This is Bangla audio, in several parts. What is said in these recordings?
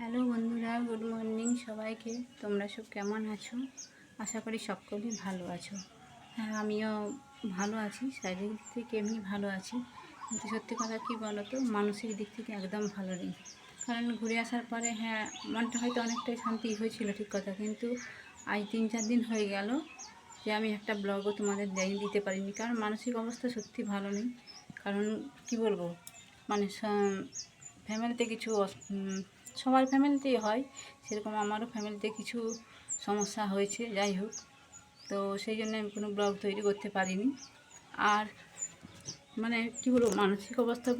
হ্যালো বন্ধুরা, গুড মর্নিং সবাইকে। তোমরা সব কেমন আছো? আশা করি সকলেই ভালো আছো। হ্যাঁ আমিও ভালো আছি, শারীরিক দিক থেকে এমনি ভালো আছি। কিন্তু সত্যি কথা কী বলো তো মানসিক দিক থেকে একদম ভালো নেই। কারণ ঘুরে আসার পরে হ্যাঁ মনটা হয়তো অনেকটাই শান্তি হয়েছিল, ঠিক কথা। কিন্তু আজ তিন চার দিন হয়ে গেল যে আমি একটা ব্লগও তোমাদের দেয় দিতে পারিনি। কারণ মানসিক অবস্থা সত্যি ভালো নেই। কারণ কি বলব মানে ফ্যামিলিতে কিছু সবার ফ্যামিলিতেই হয়। সেরকম আমারও ফ্যামিলিতে কিছু সমস্যা হয়েছে, যাই হোক। তো সেই জন্য আমি কোনো ব্লগ তৈরি করতে পারিনি। আর মানে কী বলব, মানসিক অবস্থা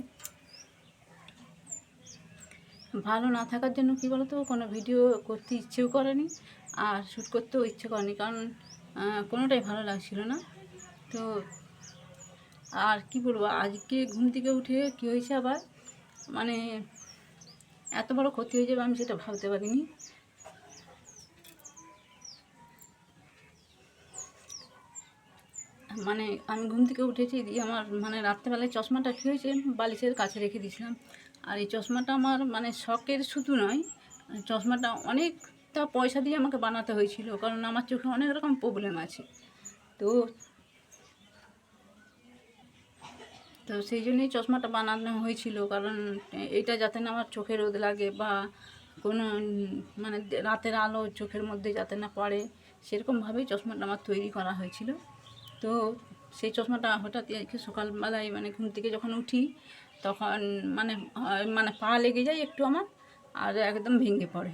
ভালো না থাকার জন্য কী বলতো, কোনো ভিডিও করতে ইচ্ছেও করেনি আর শ্যুট করতেও ইচ্ছে করেনি। কারণ কোনোটাই ভালো লাগছিল না। তো আর কি বলব, আজকে ঘুম থেকে উঠে কী হয়েছে আবার? মানে এত বড় ক্ষতি হয়ে যাবে, আমি সেটা ভাবতে পারিনি। মানে আমি ঘুম থেকে উঠেছি, দিয়ে আমার মানে রাত্রেবেলায় চশমাটা কী হয়েছে, বালিশের কাছে রেখে দিয়েছিলাম। আর এই চশমাটা আমার মানে শখের শুধু নয়, চশমাটা অনেকটা পয়সা দিয়ে আমাকে বানাতে হয়েছিল, কারণ আমার চোখে অনেক রকম প্রবলেম আছে। তো তো সেই জন্যই চশমাটা বানানো হয়েছিল, কারণ এটা যাতে না আমার চোখে রোদ লাগে বা কোনো মানে রাতের আলো চোখের মধ্যে যাতে না পড়ে, সেরকমভাবেই চশমাটা আমার তৈরি করা হয়েছিল। তো সেই চশমাটা হঠাৎ সকালবেলায় মানে ঘুম থেকে যখন উঠি, তখন মানে মানে পা লেগে যায় একটু আমার, আর একদম ভেঙে পড়ে।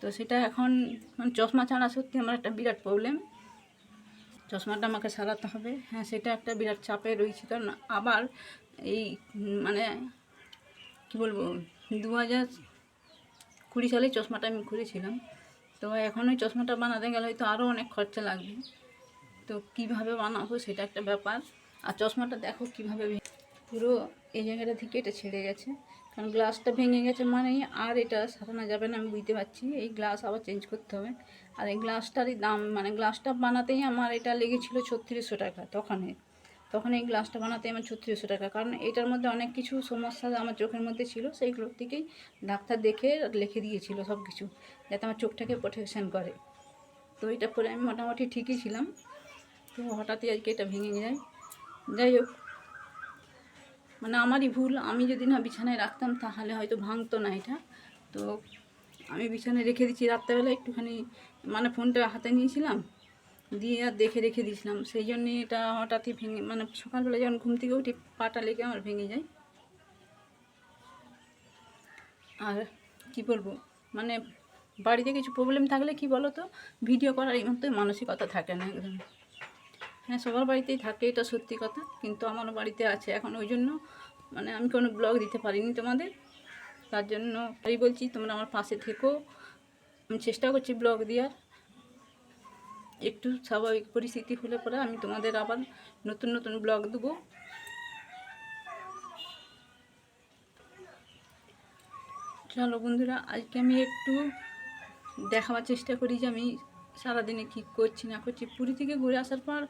তো সেটা এখন মানে চশমা ছাড়া সত্যি আমার একটা বিরাট প্রবলেম চশমাটা আমাকে সারাতে হবে। হ্যাঁ সেটা একটা বিরাট চাপে রয়েছে কারণ আবার এই মানে কী বলব দু হাজার কুড়ি সালে চশমাটা আমি করেছিলাম তো এখন ওই চশমাটা বানাতে গেলে হয়তো আরও অনেক খরচা লাগবে। তো কীভাবে বানাবো সেটা একটা ব্যাপার। আর চশমাটা দেখো কীভাবে পুরো এই জায়গাটা থেকে এটা ছেড়ে গেছে। কারণ গ্লাসটা ভেঙে গেছে মানেই আর এটা সারানো যাবে না, আমি বুঝতে পারছি। এই গ্লাস আবার চেঞ্জ করতে হবে। আর এই গ্লাসটারই দাম মানে গ্লাসটা বানাতেই আমার এটা লেগেছিল ছত্রিশশো টাকা তখনের তখন এই গ্লাসটা বানাতে আমার ছত্রিশশো টাকা। কারণ এটার মধ্যে অনেক কিছু সমস্যা আমার চোখের মধ্যে ছিল সেইগুলোর থেকেই ডাক্তার দেখে লিখে দিয়েছিল সব কিছু যাতে আমার চোখটাকে প্রোটেকশন করে। তো এটা পরে আমি মোটামুটি ঠিকই ছিলাম। তো হঠাৎই আজকে এটা ভেঙে যায়। যাই হোক মানে আমারই ভুল। আমি যদি না বিছানায় রাখতাম তাহলে হয়তো ভাঙতো না এটা। তো আমি বিছানায় রেখে দিচ্ছি রাত্রেবেলা একটুখানি মানে ফোনটা হাতে নিয়েছিলাম, দিয়ে আর দেখে রেখে দিয়েছিলাম। সেই জন্যে এটা হঠাৎই ভেঙে মানে সকালবেলা যখন ঘুম থেকে উঠি, পাটা লেগে আমার ভেঙে যায়। আর কি বলব মানে বাড়িতে কিছু প্রবলেম থাকলে কি বলো তো ভিডিও করার এই মতো মানসিকতা থাকে না একদম। হ্যাঁ সবার বাড়িতেই থাকে, এটা সত্যি কথা। কিন্তু আমারও বাড়িতে আছে। এখন ওই জন্য মানে আমি কোনো ব্লগ দিতে পারিনি তোমাদের। তার জন্য তাই বলছি, তোমরা আমার পাশে থেকো। আমি চেষ্টা করছি ব্লগ দেওয়ার। একটু স্বাভাবিক পরিস্থিতি হলে পরে আমি তোমাদের আবার নতুন নতুন ব্লগ দেবো। চলো বন্ধুরা, আজকে আমি একটু দেখাবার চেষ্টা করি যে আমি সারাদিনে কী করছি, না করছি। পুরী থেকে ঘুরে আসার পর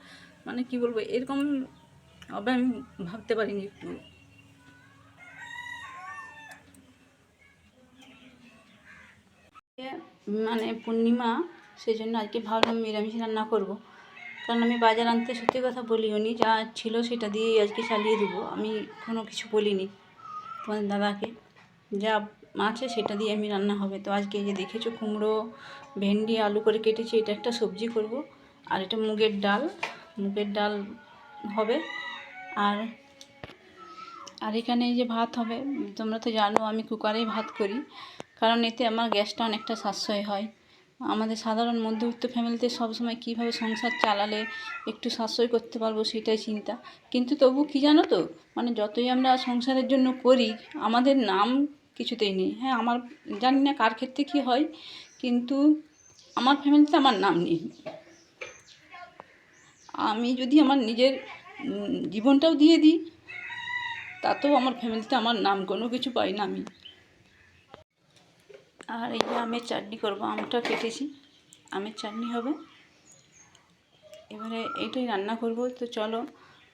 মানে কি বলব, এরকম হবে আমি ভাবতে পারিনি একটু। মানে পূর্ণিমা সেই জন্য আজকে ভাবলাম নিরামিষ রান্না করব। কারণ আমি বাজার আনতে সত্যি কথা বলিও নি যা ছিল সেটা দিয়েই আজকে চালিয়ে দেবো। আমি কোনো কিছু বলিনি তোমার দাদাকে। যা আছে সেটা দিয়ে আমি রান্না হবে। তো আজকে যে দেখেছ কুমড়ো, ভেন্ডি, আলু করে কেটেছি, এটা একটা সবজি করব। আর এটা মুগের ডাল মুগের ডাল হবে। আর আর এখানে এই যে ভাত হবে, তোমরা তো জানো আমি কুকারেই ভাত করি। কারণ এতে আমার গ্যাসটা অনেকটা সাশ্রয় হয়। আমাদের সাধারণ মধ্যবিত্ত ফ্যামিলিতে সবসময় কীভাবে সংসার চালালে একটু সাশ্রয় করতে পারব সেটাই চিন্তা। কিন্তু তবু কি জানো তো? মানে যতই আমরা সংসারের জন্য করি, আমাদের নাম কিছুতেই নেই। হ্যাঁ আমার জানি না কার ক্ষেত্রে কী হয়, কিন্তু আমার ফ্যামিলিতে আমার নাম নেই। আমি যদি আমার নিজের জীবনটাও দিয়ে দিই, তাতেও আমার ফ্যামিলিতে আমার নাম কোনো কিছু পাই না আমি। আর এই যে আমের চাটনি করব, আমটা কেটেছি। আমের চাটনি হবে। এবারে এইটাই রান্না করব। তো চলো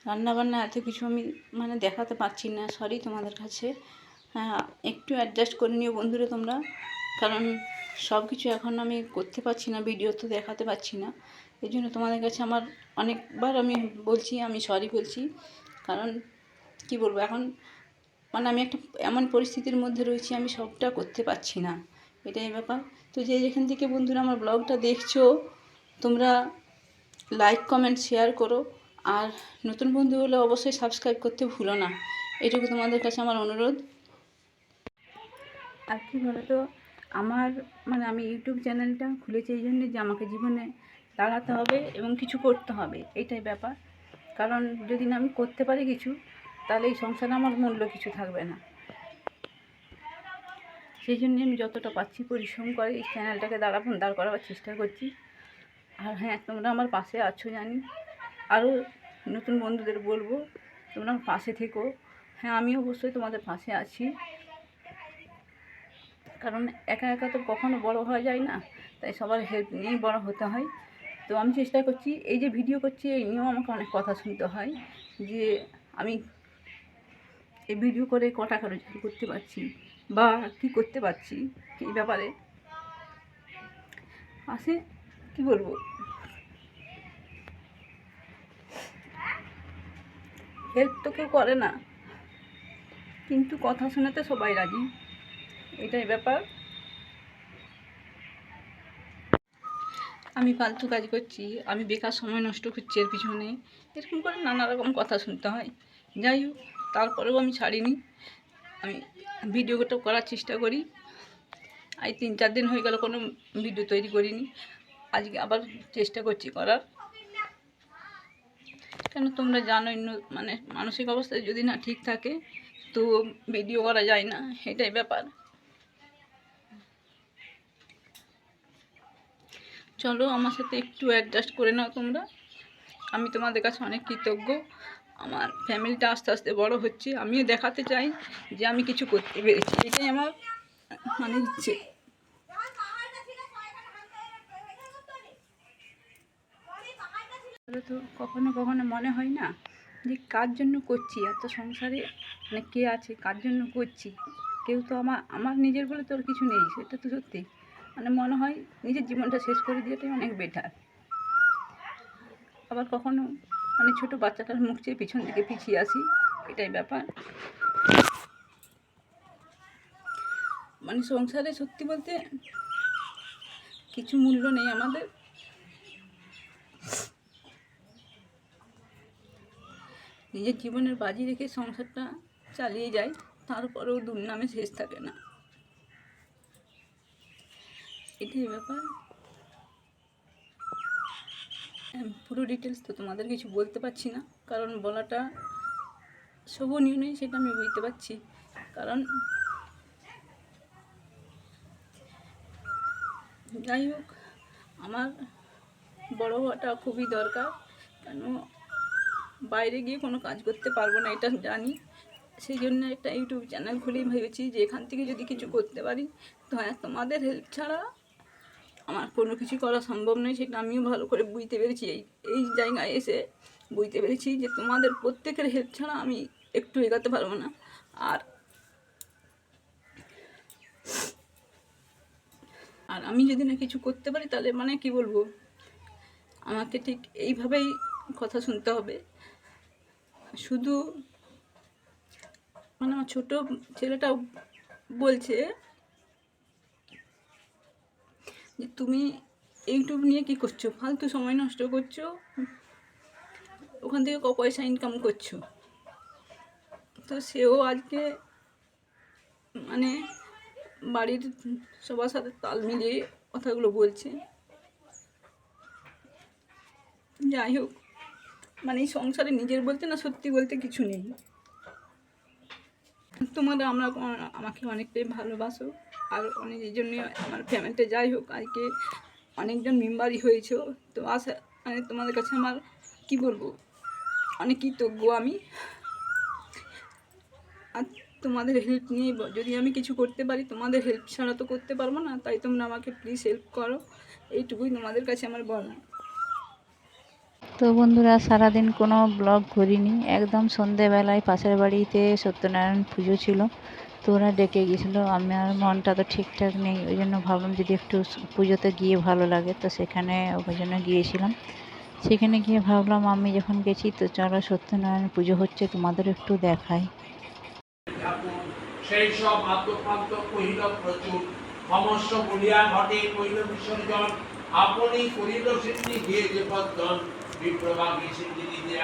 রান্না বান্না এত কিছু আমি মানে দেখাতে পারছি না সরি তোমাদের কাছে। হ্যাঁ একটু অ্যাডজাস্ট করে নিও বন্ধুরা তোমরা। কারণ সব কিছু এখন আমি করতে পারছি না ভিডিও তো দেখাতে পারছি না। এই জন্য তোমাদের কাছে আমার অনেকবার আমি বলছি, আমি সরি বলছি। কারণ কি বলব, এখন মানে আমি একটা এমন পরিস্থিতির মধ্যে রয়েছি, আমি সবটা করতে পারছি না। এটাই ব্যাপার। তো যে যেখান থেকে বন্ধুরা আমার ব্লগটা দেখছ, তোমরা লাইক কমেন্ট শেয়ার করো। আর নতুন বন্ধু হলে অবশ্যই সাবস্ক্রাইব করতে ভুলো না। এটুকু তোমাদের কাছে আমার অনুরোধ। আর কি বলতো, আমার মানে আমি ইউটিউব চ্যানেলটা খুলেছি এই জন্যে যে আমাকে জীবনে দাঁড়াতে হবে এবং কিছু করতে হবে, এটাই ব্যাপার। কারণ যদি না আমি করতে পারি কিছু, তাহলে এই সংসারে আমার মূল্য কিছু থাকবে না। সেই জন্যে আমি যতটা পাচ্ছি পরিশ্রম করে এই চ্যানেলটাকে দাঁড়াবো দাঁড় করাবার চেষ্টা করছি। আর হ্যাঁ তোমরা আমার পাশে আছো জানি। আরও নতুন বন্ধুদের বলব, তোমরা আমার পাশে থেকো। হ্যাঁ আমি অবশ্যই তোমাদের পাশে আছি। কারণ একা একা তো কখনো বড় হওয়া যায় না, তাই সবার হেল্প নিয়েই বড় হতে হয়। তো আমি চেষ্টা করছি, এই যে ভিডিও করছি, এই নিয়েও আমাকে অনেক কথা শুনতে হয় যে আমি এই ভিডিও করে কটা রোজগার করতে পারছি। বা কি করতে পারছি এই ব্যাপারে। আসে, কি বলব? হেল্প তো কেউ করে না। কিন্তু কথা শোনাতে সবাই রাজি। এটাই ব্যাপার। আমি ফালতু কাজ করছি, আমি বেকার সময় নষ্ট করছি এর পিছনে। এরকম করে নানা রকম কথা শুনতে হয়। যাই হোক, তারপরেও আমি ছাড়িনি। আমি ভিডিওটা করার চেষ্টা করি। আজ তিন চার দিন হয়ে গেল, কোনো ভিডিও তৈরি করিনি। আজকে আবার চেষ্টা করছি করার। কেন তোমরা জানোই ন- মানে মানসিক অবস্থা যদি না ঠিক থাকে, তো ভিডিও করা যায় না, এটাই ব্যাপার। চলো আমার সাথে একটু অ্যাডজাস্ট করে নাও তোমরা। আমি তোমাদের কাছে অনেক কৃতজ্ঞ। আমার ফ্যামিলিটা আস্তে আস্তে বড় হচ্ছে। আমিও দেখাতে চাই যে আমি কিছু করতে পেরেছি। এটাই আমার মানে ইচ্ছে। তো কখনো কখনো মনে হয় না যে কার জন্য করছি? এত সংসারে মানে কে আছে? কার জন্য করছি? কেউ তো আমার আমার নিজের বলে তোর কিছু নেই, সেটা তো সত্যি। মানে মনে হয় নিজের জীবনটা শেষ করে দিয়েটাই অনেক বেটার আবার কখনো মানে ছোট বাচ্চাটার মুখ চেয়ে পিছন দিকে পিছিয়ে আসি, এটাই ব্যাপার। মানে সংসারে সত্যি বলতে কিছু মূল্য নেই আমাদের। নিজের জীবনের বাজি রেখে সংসারটা চালিয়ে যায় তারপরেও দুর্নামে শেষ থাকে না। এটাই ব্যাপার। পুরো ডিটেলস তো তোমাদের কিছু বলতে পারছি না, কারণ বলাটা শোভনীয় নেই সেটা আমি বুঝতে পারছি। কারণ যাই হোক, আমার বড় হওয়াটা খুবই দরকার, কেন বাইরে গিয়ে কোনো কাজ করতে পারব না, এটা জানি। সেই জন্য একটা ইউটিউব চ্যানেল খুলেই ভেবেছি যে এখান থেকে যদি কিছু করতে পারি, তো হ্যাঁ তোমাদের হেল্প ছাড়া আমার কোনো কিছু করা সম্ভব নয়, সেটা আমিও ভালো করে বুঝতে পেরেছি। এই এই জায়গায় এসে বুঝতে পেরেছি যে তোমাদের প্রত্যেকের হেল্প ছাড়া আমি একটু এগাতে পারব না। আর আর আমি যদি না কিছু করতে পারি, তাহলে মানে কি বলব? আমাকে ঠিক এইভাবেই কথা শুনতে হবে। শুধু মানে আমার ছোটো ছেলেটাও বলছে যে তুমি ইউটিউব নিয়ে কি করছ? ফালতু সময় নষ্ট করছ? ওখান থেকে ক পয়সা ইনকাম করছ? তো সেও আজকে মানে বাড়ির সবার সাথে তাল মিলিয়ে কথাগুলো বলছে। যাই হোক মানে এই সংসারে নিজের বলতে না সত্যি বলতে কিছু নেই। তোমরা আমরা আমাকে অনেকটাই ভালোবাসো। আর অনেক এই জন্যই আমার ফ্যামিলিতে যাই হোক আজকে অনেকজন মেম্বারই হয়েছে। তো আশা মানে তোমাদের কাছে আমার কি বলব? অনেক কৃতজ্ঞ আমি। আর তোমাদের হেল্প নিয়ে যদি আমি কিছু করতে পারি, তোমাদের হেল্প ছাড়া তো করতে পারব না। তাই তোমরা আমাকে প্লিজ হেল্প করো। এইটুকুই তোমাদের কাছে আমার বলা তো বন্ধুরা, সারাদিন কোনো ব্লগ করিনি। একদম সন্ধেবেলায় পাশের বাড়িতে সত্যনারায়ণ পুজো ছিল, তো ওরা ডেকে গেছিল আমার মনটা তো ঠিকঠাক নেই, ওই জন্য ভাবলাম যদি একটু পুজোতে গিয়ে ভালো লাগে, তো সেখানে ওই জন্য গিয়েছিলাম। সেখানে গিয়ে ভাবলাম, আমি যখন গেছি, তো চলো সত্যনারায়ণ পুজো হচ্ছে, তোমাদের একটু দেখাই। সেই সব আত্মপ্রান্ত কহিল প্রচুর। সমস্ত বলিয়া ঘটে কহিল বিসর্জন। আপনি করিল পদ্মন বিপ্রভাগী সিদ্ধি দিতে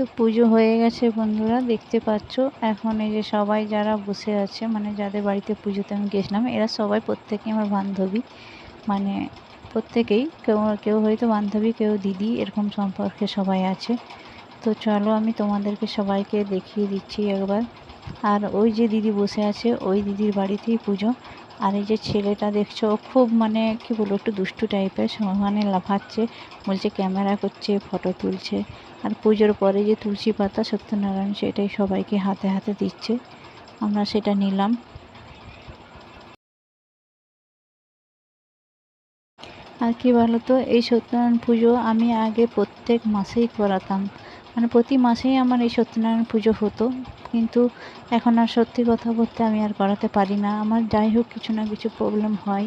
তো পুজো হয়ে গেছে বন্ধুরা, দেখতে পাচ্ছ? এখন এই যে সবাই যারা বসে আছে মানে যাদের বাড়িতে পুজোতে আমি গেছিলাম, এরা সবাই প্রত্যেকে আমার বান্ধবী। মানে প্রত্যেকেই, কেউ কেউ হয়তো বান্ধবী, কেউ দিদি, এরকম সম্পর্কে সবাই আছে। তো চলো আমি তোমাদেরকে সবাইকে দেখিয়ে দিচ্ছি একবার। আর ওই যে দিদি বসে আছে, ওই দিদির বাড়িতেই পুজো। আর এই যে ছেলেটা দেখছ খুব মানে কি বলব, একটু দুষ্টু টাইপের সমানে লাফাচ্ছে, বলছে ক্যামেরা করছে ফটো তুলছে। আর পুজোর পরে যে তুলসী পাতা, সত্যনারায়ণ সেটাই সবাইকে হাতে হাতে দিচ্ছে। আমরা সেটা নিলাম। আর কি বলো তো এই সত্যনারায়ণ পুজো আমি আগে প্রত্যেক মাসেই করাতাম। মানে প্রতি মাসেই আমার এই সত্যনারায়ণ পুজো হতো। কিন্তু এখন আর সত্যি কথা বলতে আমি আর করাতে পারি না। আমার যাই হোক কিছু না কিছু প্রবলেম হয়,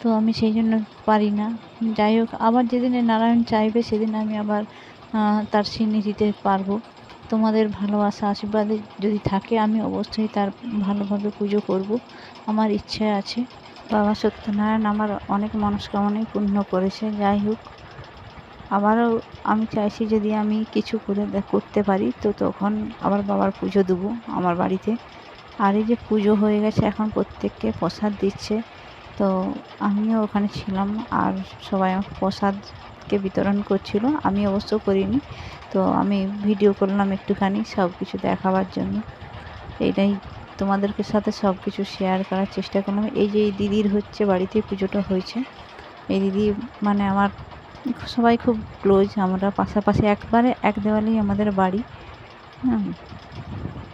তো আমি সেই জন্য পারি না। যাই হোক, আবার যেদিনে নারায়ণ চাইবে সেদিন আমি আবার তার সিন্নি দিতে পারব। তোমাদের ভালোবাসা, আশীর্বাদে যদি থাকে, আমি অবশ্যই তার ভালোভাবে পুজো করব। আমার ইচ্ছে আছে। বাবা সত্যনারায়ণ আমার অনেক মনস্কামনাই পূর্ণ করেছে। যাই হোক। আবারও আমি চাইছি যদি আমি কিছু করে করতে পারি, তো তখন আবার বাবার পুজো দেবো আমার বাড়িতে। আর এই যে পুজো হয়ে গেছে, এখন প্রত্যেককে প্রসাদ দিচ্ছে। তো আমিও ওখানে ছিলাম আর সবাই আমাকে প্রসাদকে বিতরণ করছিল। আমি অবশ্য করিনি, তো আমি ভিডিও করলাম একটুখানি সব কিছু দেখাবার জন্য। এইটাই তোমাদেরকে সাথে সব কিছু শেয়ার করার চেষ্টা করলাম। এই যে এই দিদির হচ্ছে বাড়িতে পুজোটা হয়েছে। এই দিদি মানে আমার সবাই খুব ক্লোজ আমরা পাশাপাশি একবারে এক দেওয়ালেই আমাদের বাড়ি। হ্যাঁ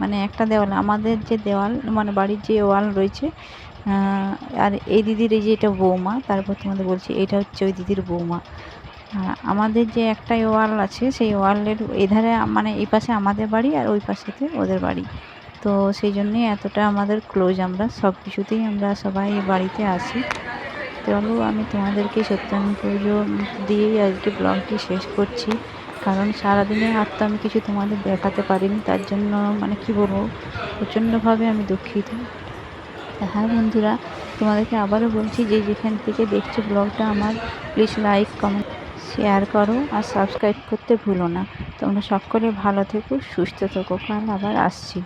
মানে একটা দেওয়াল, আমাদের যে দেওয়াল মানে বাড়ির যে ওয়াল রয়েছে আর এই দিদির এই যে এটা বৌমা, তারপর তোমাদের বলছি, এটা হচ্ছে ওই দিদির বৌমা। আমাদের যে একটাই ওয়াল আছে, সেই ওয়ালের এধারে মানে এই পাশে আমাদের বাড়ি আর ওই পাশেতে ওদের বাড়ি। তো সেই জন্যই এতটা আমাদের ক্লোজ আমরা সব কিছুতেই আমরা সবাই বাড়িতে আসি চলো, আমি তোমাদেরকে সত্যনারায়ণ পুজো দিয়েই আজকে ব্লগটি শেষ করছি। কারণ সারাদিনে আর তো আমি কিছু তোমাদের দেখাতে পারিনি, তার জন্য মানে কি বলব, প্রচণ্ডভাবে আমি দুঃখিত। হ্যাঁ বন্ধুরা, তোমাদেরকে আবারও বলছি যে যেখান থেকে দেখছ ব্লগটা আমার প্লিজ লাইক কমেন্ট শেয়ার করো আর সাবস্ক্রাইব করতে ভুলো না। তোমরা সকলে ভালো থেকো, সুস্থ থেকো। কাল আবার আসছি।